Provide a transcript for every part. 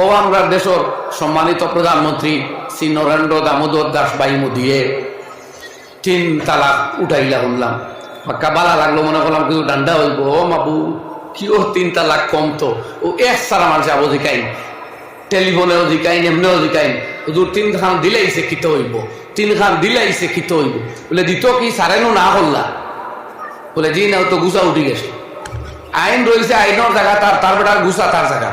ও আমরা দেশের সম্মানিত প্রধানমন্ত্রী শ্রী নরেন্দ্র দামোদর দাস বাই মোদিয়ে তিন তালাক উঠাইলা শুনলাম পাক্কা বালা লাগল, মনে করলাম কিন্তু ডান্ডা হইব। ও মাবু কি ও তিন তালাক কম তো? ও এক সারা আমার যাব জিকাইন টেলিফোনেও জিকাইন এমনিও জিকাইন হুজুর তিন খান দিলেইছে কিতে হইব? তিন খান দিলেইছে কিতে হইব? বলে, দিত কি সারেনো না করলা বলে, জি না তো গুছা উঠি গেছে। আইন রয়েছে আইনের জায়গা তার তার বেটার গুছা তার জায়গা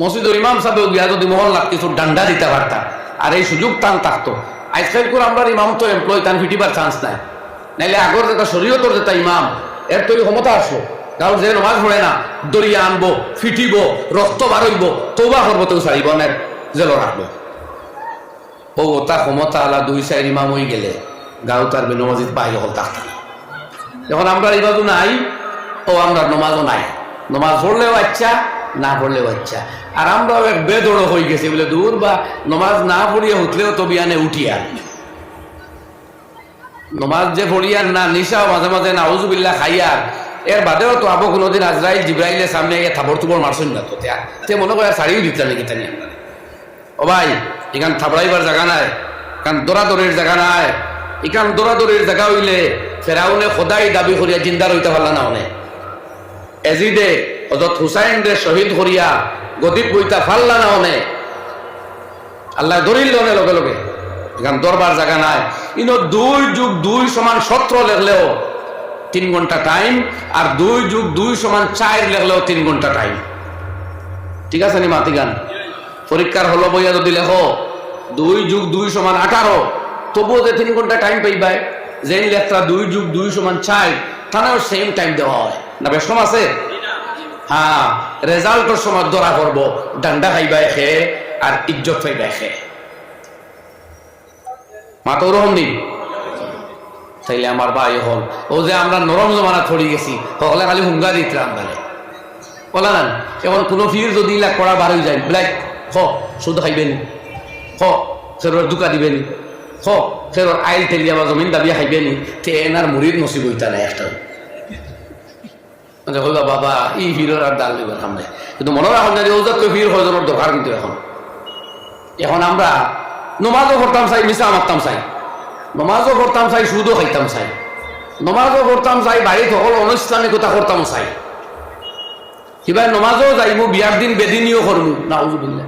মসজিদুল ইমাম সাহেব গিয়া যদি মহল্লাত কিছু ডান্ডা দিতে পারতাম, আর এই সুযোগ টান থাকতো। আজকাল করে আমরা ইমাম তো এমপ্লয় তান ফিটিবার চান্স নাই। নাইলে আগর যেটা শরীয়তর যেটা ইমাম, এর তৈরি ক্ষমতা আসলো কারণ যে নমাজ পড়ে না দরিয়া আনব, ফিটিব, রক্ত বারইব তৌবা করব তো সারিব জেল রাখব। ও তার ক্ষমতা আলা দুই চার ইমাম হয়ে গেলে, গাঁও তার বেনমাজিদ বাইরে হল থাকতাম যখন আমরা ইবাদু নাই, ও আমরা নমাজও নাই। নমাজ পড়লেও আচ্ছা না পড়লেও আচ্ছা আর আমরাও এক বেদড়ো হয়ে গেছি, বলে দূর বা নমাজ না পড়িয়া উঠলেও তো বিয়ানে উঠিয়া নমাজ যে পড়িয়ার না নিশাও মাঝে মাঝে না উজুবিল্লা খাইয়ার এর বাদেও তো আবো কোনোদিন আজরাইল জিব্রাইলের সামনে গিয়ে থাবর তুবর মারছেন না তো তে মনে করে শাড়িও দিতে নাকি তানি ও ভাই, এখান থাবড়াইবার জায়গা নাই কারণ দৌড়াদৌড়ির জায়গা নাই। এখান দৌড়াদৌড়ির জায়গা হইলে ফেরাউনে খোদাই দাবি করিয়া জিন্দার হইতে পারলা না অনেক। এজিদে হজরত হুসাইন রে শহীদ করিয়া গদিপ বইতা ফাল্লা না অনেক আল্লাহ দরিল লনে লগে লগে এখান দরবার জায়গা নাই। ইনো দুই যুগ দুই সমান সত্র লেখলেও তিন ঘণ্টা টাইম আর দুই যুগ দুই সমান চার লেখলেও তিন ঘণ্টা টাইম ঠিক আছে নি মাতিগান পরীক্ষার হলো বইয়া যদি লেখো, দুই যুগ দুই সমান আঠারো, তবুও যে তিন ঘণ্টা টাইম পাইবাই, যেই লেখটা দুই যুগ দুই সমান চার তাহলেও সেম টাইম দেওয়া হয়। না বেশম আছে? হ্যাঁ রেজাল্টের সময় ধরা করব ডান্ডা খাইবা খে আর ইজ্জত পাইবাই খে মা তো ওরকম নেই তাইলে আমার ভাই হল। ও যে আমরা নরম জমানা থরি গেছি হলে খালি হুঙ্গা দিতাম বলে বলা না এখন কোনো ফির যদি ইলাক করা বার হয়ে যায় ব্ল্যাক হ শুধু খাইবেন। হ ফেরোর দুকা দিবেন। হ ফেরোর আইল তেলিয়া বা জমিন দাবিয়া খাইবেন। তে এনার মুড়ির নসিব হইতা নাই একটা হইবা বাবা, ই আর দিবেন সামনে। কিন্তু মনে রাখুন যে ওজাত ফির হজনের দরকার কিন্তু এখন। এখন আমরা নমাজও করতাম চাই মিশা মারতাম চাই। নমাজও করতাম চাই, সুদও খাইতাম চাই। নমাজও করতাম চাই, বাড়িত সকল করতাম চাই। কিবা নমাজও যাইব বিয়ার দিন বেদিনীয় করব না উজুবিল্লা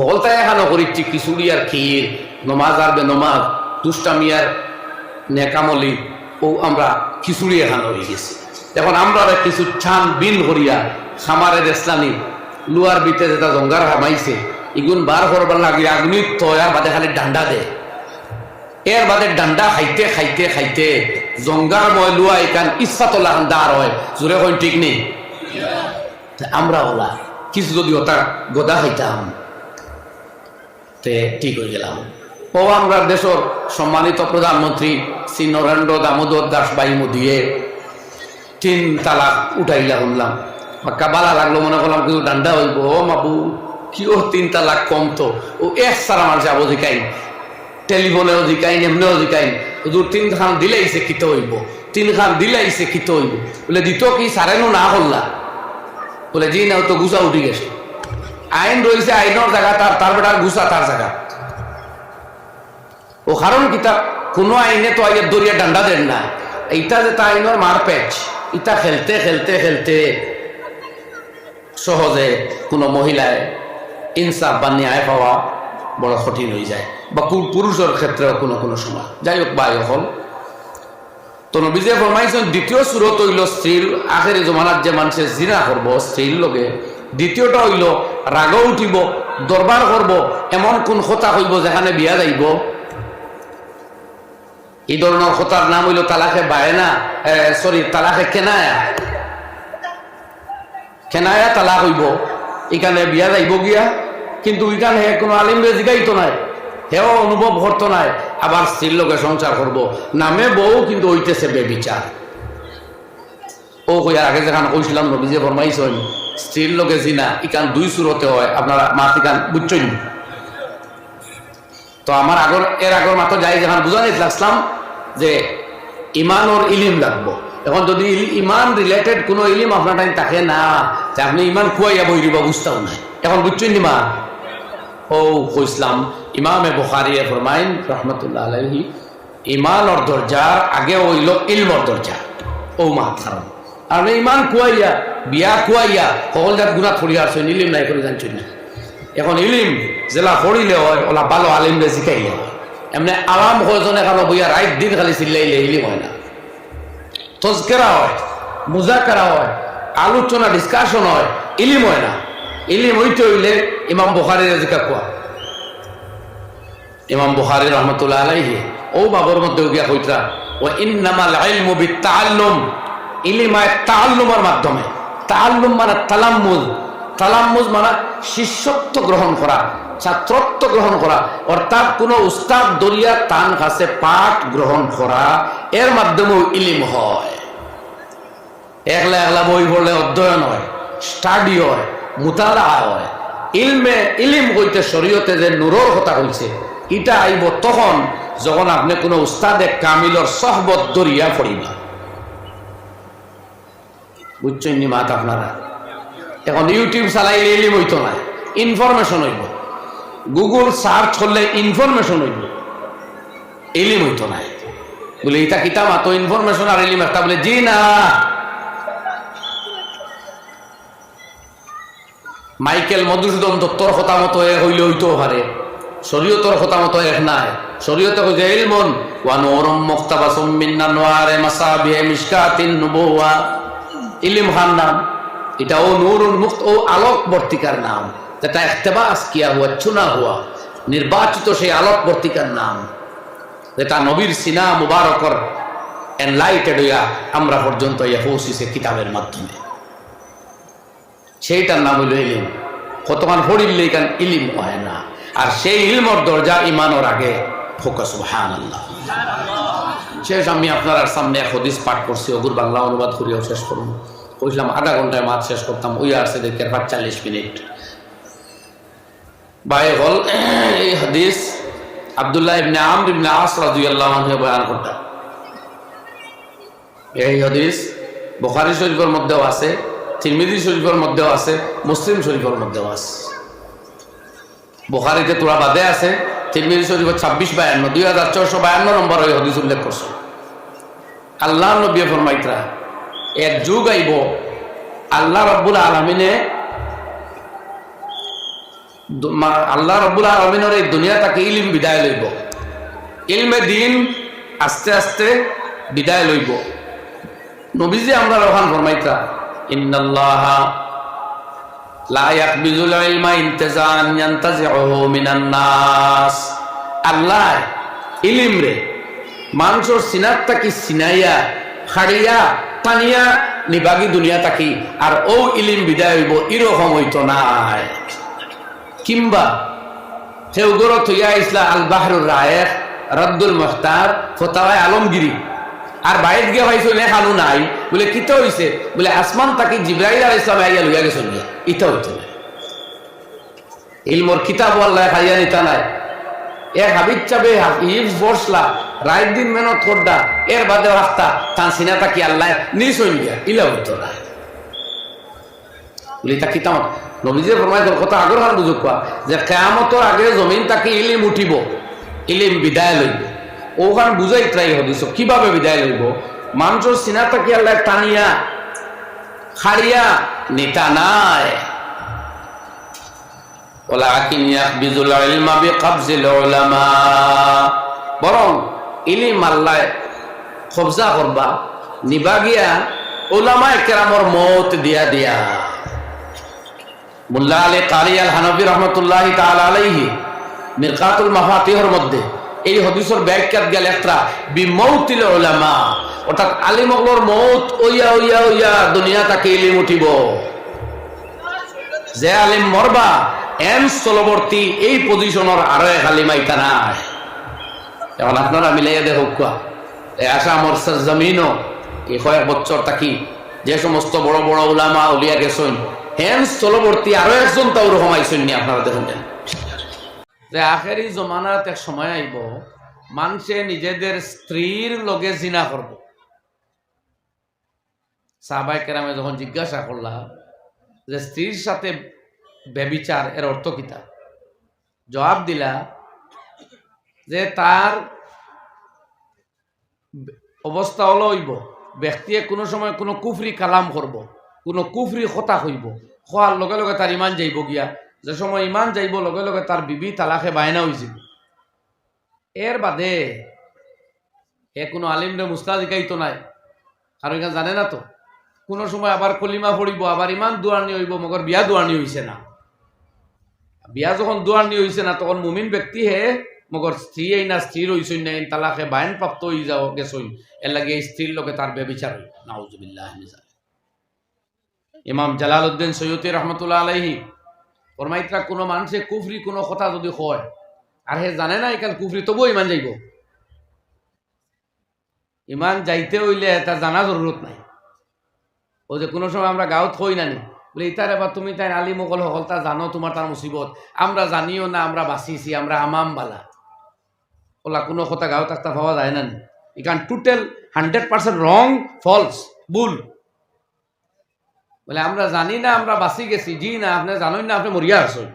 হল তাই এখানো করি খিচুড়ি আর ক্ষীর নমাজ আর বে নমাজ দুষ্টামি আর নেকামলি, ও আমরা খিচুড়ি এখান হয়ে গেছি। এখন আমরা কিছু ছান বিন করিয়া খামারের ইসলামী, লুয়ার বিতে যেটা জঙ্গার হামাইছে, ইগুন বার করবার লাগি আগুনি তয়ার বাদে খালি ডান্ডা দে। এর বাদে ডান্ডা খাইতে খাইতে খাইতে, জঙ্গার ময় লুয়া এখান ইচ্ছা তোলা দাঁড় হয়। জোরে হয় ঠিক নেই? আমরা ওলা, কিছু যদি ওটা গোদা খাইতাম, তে ঠিক হয়ে গেলাম। ও আমরা দেশের সম্মানিত প্রধানমন্ত্রী শ্রী নরেন্দ্র দামোদর দাস বাই মোদিয়ে তিন তালাক উঠাইলা শুনলাম পাক্কা বালা লাগল, মনে করলাম কিন্তু ডান্ডা হইব। ও মাবু, কি ও তিন তালাক কম তো? ও এক সারা আমার যাব জিকাইন। টেলিফোনেও জিকাইন, এমনিও জিকাইন। হুজুর, তিন খান দিলেইছে কিতে হইব? তিন খান দিলেইছে কিতে হইব? বলে, দিত কি সারেনো না করলা? বলে, জি না তো গুছা উঠি গেছে। আইন রয়েছে আইনের জায়গা তার তার বেটার গুছা তার জায়গা ও কারণ কিতা কোনো আইনে তো আইয়ের দরিয়া ডান্ডা দেন না এইটা যে তা আইনের মারপ্যাচ ইটা খেলতে খেলতে খেলতে সহজে কোনো মহিলায় ইনসাফ বা ন্যায় পাওয়া বড় কঠিন হয়ে যায়। বা পুরুষের ক্ষেত্রেও কোনো কোনো সময়। যাই হোক বাই হল তো নবীজে ফরমাইছেন, দ্বিতীয় সুরত হইল স্ত্রীর আখেরি জমানার যে মানুষে জিনা করব স্ত্রীর লগে, দ্বিতীয়টা হইল রাগ উঠিব দরবার করব এমন কোন কথা হইব যেখানে বিয়া যাইব। এই ধরনের কথার নাম হইল তালাকে বায়না সরি তালাকে কেনায়া। কেনায়া তালাক হইব। এখানে বিয়া যাইব গিয়া। কিন্তু ওইখানে কোনো আলিমরে জিগাইতো নাই, হেও অনুভব করতো নাই, আবার স্ত্রীর লোকে সংসার করব। নামে বউ কিন্তু হইতেছে বেবিচার। ও কইয়ার আগে যেখান কইছিলাম, নবীজে ফরমাইছেন, স্ত্রীর লোকে জিনা ইকান দুই সুরতে হয়, আপনারা মাত ইকান বুঝছেন? তো আমার আগর, এর আগর মাত্র যাই যেখান বুঝা নিয়েছিলাম যে ইমানোর ইলিম লাগবো। এখন যদি ইমান রিলেটেড কোনো ইলিম আপনার টাইম থাকে না, যে আপনি ইমান খুয়াইয়া বই দিব, বুঝতেও নাই। এখন বুঝছেন ইমা ও কইসলাম ইমামে বুখারিয়ে ফরমাইন, রহমতুল্লাহ আলহি ইমানর দরজার আগে হইল ইলমর দরজা। ও মাত কারণ আর ইমান কুয়াইয়া বিয়া কুয়াইয়া সকল জাত গুণা থরি আসছেন ইলিম নাই করে জানছেন এখন ইলিম, জেলা পড়িলে হয়, ওলা ভালো আলিমরে শিখাইলে হয়। এমনি আরাম কয়জনে কারও বইয়া রাইট দিন খালি চিল্লাইলে ইলিম হয় না। তজকেরা হয়, মুজাকারা হয়, আলোচনা ডিসকাশন হয়, ইলিম হয় না। ইলিম হইতে হইলে ইমাম বুখারির জিকা কোয়া। ইমাম বুখারি রহমতুল্লাহ আলাইহি, ও বাবর মধ্যে গিয়া কইতরা ও ইন্নামাল ইলমু বিতাআল্লুম ইলিমায় তাআল্লুমের মাধ্যমে। তাআল্লুম মানে তালাম্মুজ তালাম্মুজ মানে শিষ্যত্ব গ্রহণ করা, ছাত্রত্ব গ্রহণ করা। অর্থাৎ কোনো উস্তাদ দরিয়া তান কাছে পাঠ গ্রহণ করা, এর মাধ্যমেও ইলিম হয়। একলা একলা বই পড়লে অধ্যয়ন হয়, স্টাডি হয় মুতালা হয়। ইলমে, ইলিম কইতে শরীয়তে যে নূরর কথা কইছে, ইটা আইব তখন যখন আপনি কোনো উস্তাদে কামিলর সহবত দরিয়া পড়িবা। বুঝছেন মাত আপনারা? এখন ইউটিউব চালাইলে ইলিম হইতো না ইনফরমেশন হইব। গুগল সার্চ করলে ইনফরমেশন হইব। ইলিম হইতো না। বলে ইটা কিতা মাতো ইনফরমেশন আর ইলিম একটা। বলে, জি না। মাইকেল মধুসূদন দত্তর কথা মতো এ হইলে হইতেও পারে। শরীয়তর কথা মতো এক নাই। শরীয়তে কইছে, ইলমুন ওয়া নূরুম মুক্তাবাসুম মিন নাওয়ারে মাসাবিহে মিশকাতিন নুবুওয়া। ইলম খান নাম। এটা ও নূরুন মুক্ত ও আলোক বর্তিকার নাম। যেটা ইখতিবাস কিয়া হুয়া, চুনা হুয়া, নির্বাচিত সেই আলোক বর্তিকার নাম। যেটা নবীর সিনা মুবারকর এনলাইটেড হইয়া আমরা পর্যন্ত ইয়া পৌঁছিছে কিতাবের মাধ্যমে। সেইটার নাম হইল ইলিম। কতক্ষণ পড়িলে কান ইলিম হয় না। আর সেই ইলমর দরজা ইমানোর আগে ফোকাস হান আল্লাহ শেষ, আমি আপনার সামনে এক হদিস পাঠ করছি। অগুর বাংলা অনুবাদ করিয়াও শেষ করুন। কইছিলাম আধা ঘন্টায় মাছ শেষ করতাম, ওই আসছে দেখে পাঁচচল্লিশ মিনিট। বাই হল, এই হাদিস আবদুল্লাহ ইবনে আমর ইবনে আস রাদিয়াল্লাহু আনহু বয়ান করতেন এই হাদিস বুখারী শরীফের মধ্যেও আছে, তিরমিজি শরীফের মধ্যেও আছে, মুসলিম শরীফের মধ্যেও আছে। বুখারিতে তোরা বাদে আছে, তিরমিজি শরীফের ছাব্বিশ বায়ান্ন, দুই হাজার ছয়শো বায়ান্ন নম্বর ওই হদিস উল্লেখ করছে। আল্লাহ নবী ফরমাইতরা এক যুগ আইব। আল্লাহ রব্বুল আলমিনে আল্লাহ রব্বুল আলমিনের এই দুনিয়া তাকে ইলিম বিদায় লইব। ইলমে দিন আস্তে আস্তে বিদায় লইব। নবীজি আমরা রহান ফরমাইতা, ইন্নাল্লাহা আল্লাহ ইলিম মানুষের সিনাত তাকি সিনাইয়া খাড়িয়া টানিয়া নিবাগি দুনিয়া তাকি আর ও ইলিম বিদায় হইব এরকম হইতো নাই। কিংবা সেও গরত হইয়া ইসলা আল বাহরুর রায়ের রদ্দুল মুখতার ফতাওয়ায় আলমগিরি আর বাইরে গিয়ে ভাইছো নে খানু নাই। বলে, কিতে হইছে বলে, আসমান তাকে জিব্রাইল আলাইহিস সালাম আইয়া লইয়া গিয়া ইটা হইতো না ইলমর কিতাব আল্লাহ খাইয়া নিতা নাই। এক হাবিব চাবে হিফ বসলা রাত দিন মেহনত করডা এর বাদে রাস্তা, তান সিনাটা কি আল্লাহ নিস হইন গিয়া ইলা হইতো বলি, তা কিতাম নবীজে ফরমাই তোর কথা যে কেয়ামতর আগে জমিন তাকে ইলিম উঠিব, ইলিম বিদায় লইব। ওখান বুঝাই ট্রাই হদিস, কীভাবে বিদায় লইব? মানুষের সিনা তাকে আল্লাহ টানিয়া, খাড়িয়া, নেতা নাই। ولكن يقبض العلم بقبض العلماء বরং ইলিম আল্লাহ কবজা করবা নিবা গিয়া ওলামায় কেরামর মত দিয়া দিয়া মুল্লা আলী কারি আল হানবী রহমতুল্লাহ তাআলা আলাইহি মিরকাতুল মাফাতিহর মধ্যে এই হদিসের ব্যাখ্যাত গেল একটা বিমৌতিল ওলামা অর্থাৎ আলিমগলর মৌত ওইয়া ওইয়া ওইয়া দুনিয়া তাকে ইলিম উঠিব যে আলিম মরবা এম স্থলবর্তী এই পজিশনের আরও এক আলিম আইতা নাই। এখন আপনারা মিলাইয়া দেখো কুয়া আমার জমিনও এই কয়েক বছর থাকি যে সমস্ত বড় বড় উলামা উলিয়া গেছেন, হেন স্থলবর্তী আরও একজন তাও রকম আইসেন নি আপনারা দেখুন। যে আখেরি জমানাত এক সময় আইব মানুষে নিজেদের স্ত্রীর লগে জিনা করব সাহবাই কেরামে যখন জিজ্ঞাসা করলাম যে স্ত্রীর সাথে ব্যবিচার, এর অর্থ কিতা জবাব দিলা যে তার অবস্থা হলো হইব, ব্যক্তিয়ে কোনো সময় কোনো কুফরি কালাম করব, কোনো কুফরি কথা হইব খোয়ার লগে লগে তার ইমান যাইব গিয়া, যে সময় ইমান যাইব লগে লগে তার বিবি তালাকে বায়না হয়েছিল এর বাদে এ কোনো আলিমরে মুস্তা জিকাইতো নাই কারণ এখানে জানে না তো কোনো সময় আবার কলিমা পড়িব আবার ইমান দুয়ারনি হইব মগর বিয়া দুয়ারনি হইছে না। বিয়া যখন দুয়ারনি হইছে না, তখন মুমিন ব্যক্তি হে মগর স্ত্রী এই না স্ত্রীর হইছই না তালাকে বায়ন প্রাপ্ত হয়ে যাও গেছই এর লাগে এই স্ত্রীর লোকে তার বেবিচার নাউজুবিল্লাহ ইমাম জালাল উদ্দিন সৈয়দি রহমতুল্লাহ আলাইহি ফরমাইত্রা কোনো মানুষে কুফরি কোনো কথা যদি হয় আর হে জানে না এখান কুফরি তবুও ইমান যাইব। ইমান যাইতে হইলে তার জানা জরুরত নাই। ও যে কোনো সময় আমরা গাঁৱত হই না নি। বলে ইতার এবার তুমি তাই আলী মোগল হল তা জানো তোমার তার মুসিবত আমরা জানিও না, আমরা বাঁচিছি, আমরা আমাম বালা। ওলা, কোনো কথা গাঁৱত একটা পাওয়া যায় না নি? ইকান total hundred percent wrong false ভুল বলে, আমরা জানি না, আমরা বাঁচি গেছি, জি না, আপনি জানোই না, আপনি মরিয়া হারছই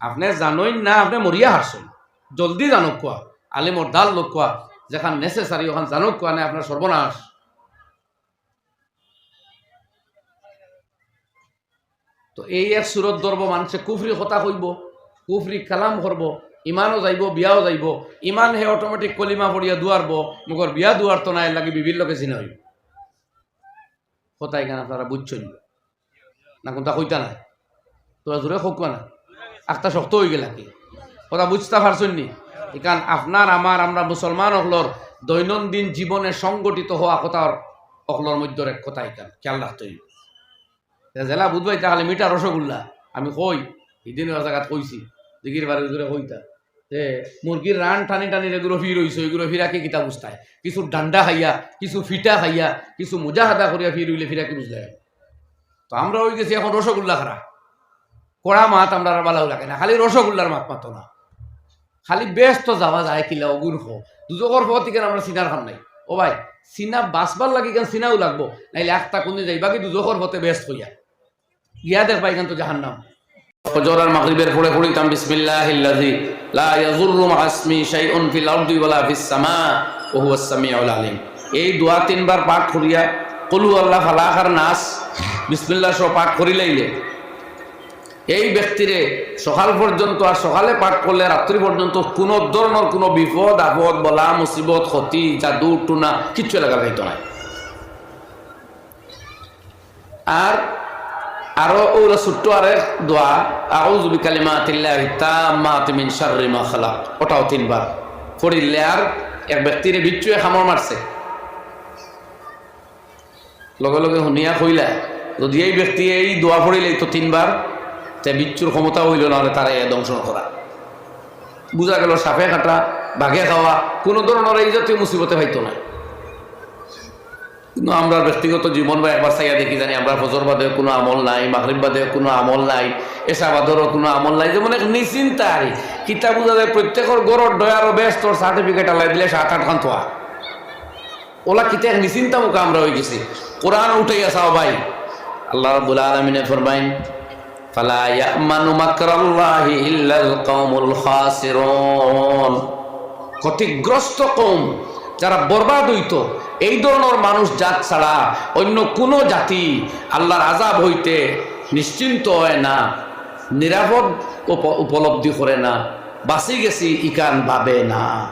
আপনি জানোই না, আপনি মরিয়া হারছই জলদি জানক কোয়া আলিমর দাল লোক কোয়া যেখান নেসেসারি ওখান জানক কোয়া নাই আপনার সর্বনাশ তো এই এক সুরত ধরব, মানুষে কুফরি কথা কইব, কুফরি কালাম করব ইমানও যাইব, বিয়াও যাইব। ইমান হে অটোমেটিক কলিমা পড়িয়া দুয়ারব মগর বিয়া দুয়ার তো নাই লাগি বিভিন্ন লোকে চিনা হইব। কথাই কেন আপনারা বুঝছেন? না কোনটা কইতা নাই? তোরা জোরে হোক না। একটা শক্ত হয়ে গেল কি কথা বুঝতে পারছেন নি? এখান আপনার, আমার, আমরা মুসলমান অকলর দৈনন্দিন জীবনে সংগঠিত হওয়া কথার অকলর মধ্যে এক কথা এখান খেয়াল রাখতে হইব। জেলা বুধবাই তাহলে মিঠা রসগোল্লা। আমি কই এদিন জায়গাত কইছি দিঘির বাড়ি জোরে কইতা। যে মুরগির রান টানি টানি এগুলো ফির হইছে এগুলো ফিরাকে কিতা বুঝতায় কিছু ডান্ডা খাইয়া কিছু ফিটা খাইয়া কিছু মোজা হাদা করিয়া ফির হইলে ফিরাকে বুঝলে। তো আমরা হয়ে গেছি এখন রসগোল্লা খারা। কড়া মাত আমরা বালাও লাগে না, খালি রসগোল্লার মাত মাতো না। খালি ব্যস্ত যাওয়া যায় কিলা অগুন হো। দুজকর ফ থেকে আমরা সিনার খান নাই? ও ভাই, সিনা বাসবার লাগি কেন সিনাও লাগবো? নাইলে একটা কোনে যাই বাকি দুজকর ফতে ব্যস্ত হইয়া। ইয়া দেখবা এখান তো জাহান নাম মাগরিবের পড়ে পড়িতাম লা ইয়াযুররু শাইউন ফিল আরদি ওয়ালা ফিস সামা, ওয়া হুয়াস সামিউল আলিম। এই দোয়া তিনবার পাঠ করিয়া, কলু আল্লাহ ফালাক আর নাস, বিসমিল্লাহ সহ পাঠ এই ব্যক্তিরে সকাল পর্যন্ত আর সকালে পাঠ করলে রাত্রি পর্যন্ত কোন ধরনের কোনো বিপদ, আপদ, বলা, মুসিবত, ক্ষতি, জাদু, টুনা, কিচ্ছু লাগা যাইতো না আর আরও ওরা ছোট্ট আরেক দোয়া, আউযু বিকালিমাতিল্লাহি তাম্মাতি মিন শাররি মা খালাক। ওটাও তিনবার। পড়িলে আর এক ব্যক্তিরে বিচ্ছুয়ে খামর মারছে। লগে লগে শুনিয়া কইলা, যদি এই ব্যক্তি এই দোয়া পড়িলে তো তিনবার, তে বিচ্ছুর ক্ষমতা হইল নাহলে তারা এ দংশন করা। বুঝা গেল সাপে কাটা, বাঘে খাওয়া, কোনো ধরনের এই জাতীয় মুসিবতে হইতো না। কিন্তু আমরা ব্যক্তিগত জীবন বা একবার চাইয়া দেখি জানি আমরা ফজর বাদে কোনো আমল নাই, মাগরিব বাদে কোনো আমল নাই এসা বাদরও কোনো আমল নাই, যেমন এক নিশ্চিন্তা কিতাব বুঝা যায় প্রত্যেকের গরর ডয়ারও তোর সার্টিফিকেট আলাই দিলে সাত আট খান থোয়া ওলা কিতা এক নিশ্চিন্তা মুখে আমরা হয়ে গেছি। কোরআন উঠে আসাও ভাই। আল্লাহ রাব্বুল আলামিনে ফরমাইন, ফালা ইয়ামানু মাকরাল্লাহি ইল্লাল কওমুল খাসিরুন। ক্ষতিগ্রস্ত কম যারা বরবাদ হইত, এই ধরনের মানুষ জাত ছাড়া অন্য কোনো জাতি আল্লাহর আজাব হইতে নিশ্চিন্ত হয় না, নিরাপদ উপ- উপলব্ধি করে না, বাঁচি গেছি ইকান ভাবে না।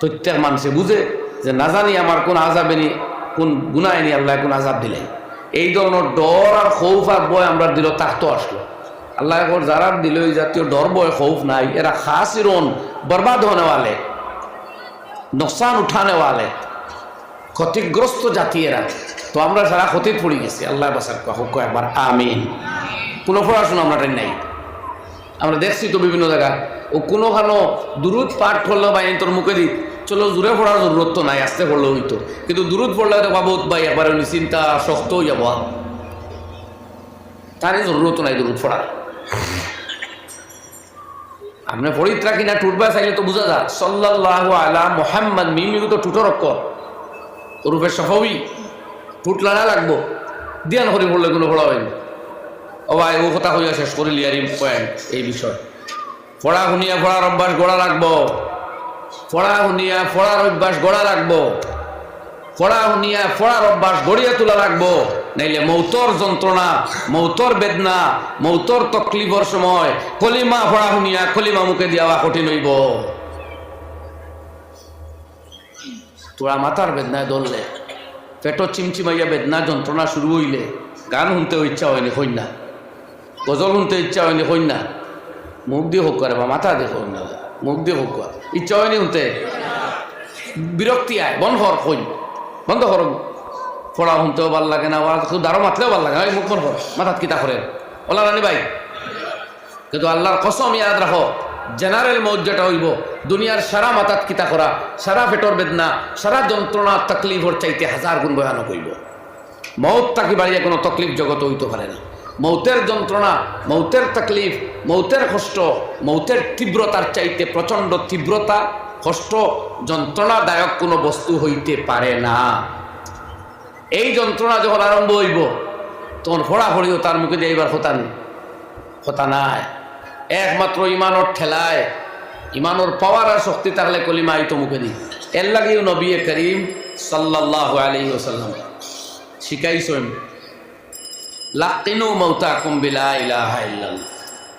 প্রত্যেক মানুষে বুঝে যে না জানি আমার কোন আজাবে নি, কোন গুনায় নি আল্লাহ কোন আজাব দিলেন এই ধরনের ডর আর খৌফ আর বয় আমরা দিল তাকতো আসলো। আল্লাহ যারা দিল এই জাতীয় ডর বয় খৌফ নাই। এরা খাসিরন, বরবাদ होने নকসান উঠানে ওয়ালে। ক্ষতিগ্রস্ত জাতি এরা। তো আমরা সারা ক্ষতি পড়ে গেছি আল্লাহ বাসার হোক একবার, আমিন। কোনো পড়াশোনা আমরা নাই। আমরা দেখছি তো বিভিন্ন জায়গা ও কোনোখানো দূরত পাঠ করল বা তোর মুখে দিই চলো দূরে পড়ার জরুরত তো নাই, আস্তে পড়লেও হইতো। কিন্তু দূরত পড়লে তো বাবু ভাই একবার উনি চিন্তা শক্ত হইয়া বা তারই জরুরত নাই দূরত পড়ার। আপনি পড়িত্রা না টুটবা চাইলে তো বোঝা যায়। সাল্লাহ আলা মোহাম্মদ, মিমি তো টুটোর অক্ষর রূপের সফবি ফুটলানা লাগবো। দিয়ান করে পড়লে কোনো পড়া হয়নি। ও ভাই, ও কথা হইয়া শেষ করে লিয়ারি পয়েন্ট এই বিষয়। পড়া শুনিয়া পড়ার অভ্যাস গড়া রাখব পড়া শুনিয়া পড়ার অভ্যাস গড়া রাখব পড়া শুনিয়া পড়ার অভ্যাস গড়িয়া তোলা রাখব নাইলে মৌতর যন্ত্রণা, মৌতর বেদনা, মৌতর তকলিফর সময়, কলিমা পড়া শুনিয়া, কলিমা মুখে দিয়াওয়া কঠিন হইব। তোরা মাথার বেদনায় ধরলে পেটো চিমচিমাইয়া বেদনা যন্ত্রণা শুরু হইলে, গান শুনতে ইচ্ছা হয়নি কন্যা গজল শুনতে ইচ্ছা হয়নি কন্যা মুখ দিয়ে হোক করে বা মাথা দিয়ে হোক না। মুখ দিয়ে হোক ইচ্ছা হয়নি শুনতে। বিরক্তি আয় বন্ধ হর কই বন্ধ কর পড়া শুনতেও ভালো লাগে না ওরা শুধু দাঁড়ো মাতলেও ভালো লাগে না, মুখ বন্ধ কর। মাথাত কিতা করে ওলা রানি ভাই কিন্তু আল্লাহর কসম ইয়াদ রাখো জেনারেল মৌত যেটা হইব দুনিয়ার সারা মাথাত কিতা করা সারা পেটর বেদনা সারা যন্ত্রণা তকলিফর চাইতে হাজার গুণ ভয়ানক হইব। মৌত তাকে বাড়িয়ে কোনো তকলিফ জগত হইতে পারে না। মৌতের যন্ত্রণা মৌতের তকলিফ মৌতের কষ্ট মৌতের তীব্রতার চাইতে প্রচণ্ড তীব্রতা কষ্ট যন্ত্রণাদায়ক কোনো বস্তু হইতে পারে না। এই যন্ত্রণা যখন আরম্ভ হইব, তখন ফোড়া ফড়িও তার মুখে দিয়ে এইবার হতা নেই। হতা নাই। একমাত্র ইমানোর ঠেলায়, ইমানোর পাওয়ার আর শক্তি থাকলে কলিমা আইতো মুখে দিই এর লাগেও নবী করিম সাল্লাহ আলী ওসাল্লাম শিখাইছেন লাকিনু মৌতা কুম্বিলা ইলাহা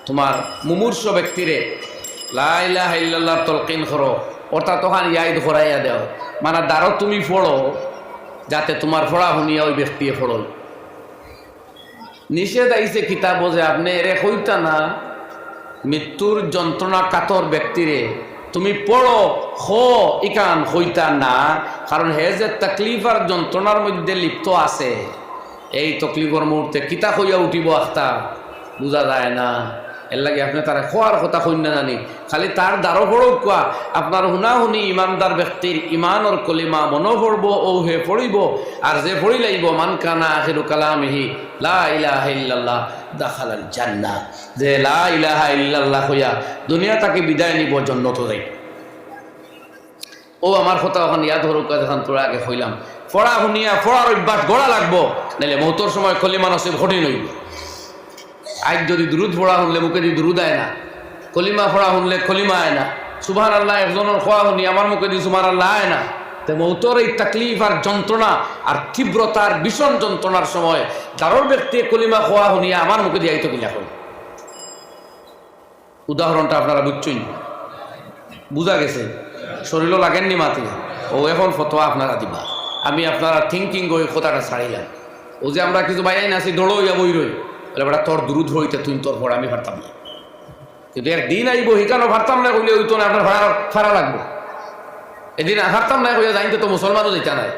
তোমার মুমূর্ষ ব্যক্তিরে, লা ইলাহা তলকিন করো। অর্থাৎ তখন ইয়াইদ ফরাইয়া দেও। মানে দ্বারো তুমি পড়ো যাতে তোমার ফড়া শুনিয়া ওই ব্যক্তিয়ে ফড়ো নিষেধ আইছে কিতাব যে আপনি এরে হইতা না, মৃত্যুর যন্ত্রণা কাতর ব্যক্তিরে তুমি পড়ো, হ, ইকান হইতা না। কারণ হে যে তকলিফ আর যন্ত্রণার মধ্যে লিপ্ত আছে, এই তকলিফর মুহূর্তে কিতা হইয়া উঠিব আখতা বোঝা যায় না। এর লাগে আপনি তারা খোয়ার কথা না জানি খালি তার দ্বারও পড়ক কোয়া আপনার শুনা শুনি ইমানদার ব্যক্তির ইমানর কলিমা মনো পড়ব ও হে পড়িব আর যে পড়ি লাগিব, মান কানা আখিরু কালামিহি, লা ইলাহা ইল্লাল্লাহ, দাখালাল যে লা ইলাহা ইল্লাল্লাহ হইয়া দুনিয়া তাকে বিদায় নিব জন্নত যাই। ও আমার কথা এখন ইয়াদ হরুক যখন তোরা আগে হইলাম পড়া শুনিয়া পড়ার অভ্যাস গড়া লাগবো, নাইলে মৌতর সময় কলিমা নসিব ঘটিন হইব আজ যদি দুরুদ পড়া শুনলে মুখে দিয়ে দুরুদ আয় না। কলিমা পড়া শুনলে কলিমা আয় না। সুভান আল্লাহ একজনের খোয়া শুনি, আমার মুখে দিয়ে সুভান আল্লাহ আয় না। তো মৌতর এই তাকলিফ আর যন্ত্রণা আর তীব্রতার ভীষণ যন্ত্রণার সময় কারোর ব্যক্তি কলিমা খোয়া শুনিয়া আমার মুখে দিয়ে আইতো কিলা হয় উদাহরণটা আপনারা বুঝছেন? বুঝা গেছে? শরীরও লাগেননি মাতি। ও এখন ফতোয়া আপনারা দিবা। আমি আপনারা থিঙ্কিং ওই কথাটা ছাড়িলাম। ও যে আমরা কিছু বাইয়াই নাছি দৌড়ো ইয়া বই রই। বলে বেটা তোর দুরুদ হইতে তুই তোর পড়া আমি পারতাম না। কিন্তু একদিন আইব, হিকানো পারতাম না কইলে হইতো না, আপনার ভাড়া ফাড়া লাগবো। এদিন হারতাম না কইয়া জানিতে তো মুসলমানও যেটা নাই।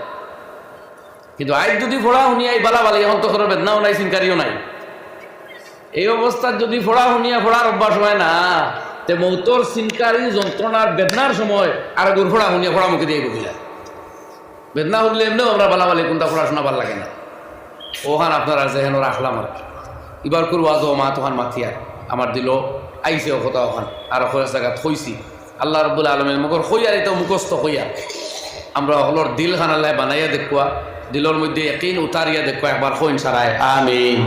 কিন্তু আজ যদি ফোড়া শুনিয়াই বালা বালি এখন তো কোনো বেদনাও নাই চিনকারিও নাই। এই অবস্থার যদি ফোড়া শুনিয়া ফোড়ার অভ্যাস হয় না, তে মৌতর চিনকারি যন্ত্রণার বেদনার সময় আর গুর ফোড়া শুনিয়া ফোড়া মুখে দিয়ে গভিলা বেদনা শুনলে এমনিও আমরা বালা বালি কোনটা পড়াশোনা ভালো লাগে না। ওখান আপনারা যেহেন রাখলাম আর কি। এবার করব আজ মা তোহান মাথিয়ার। আমার দিল আইসে কথা ওখান আর ওখানে জায়গা থইছি আল্লাহ রব্বুল আলমের মুখর হইয়ার এটা মুখস্থ হইয়া। আমরা হলর দিল খান আল্লাহ বানাইয়া দেখুয়া। দিলর মধ্যে একই উতারিয়া দেখুয়া। একবার হইন সারায়। আমিন।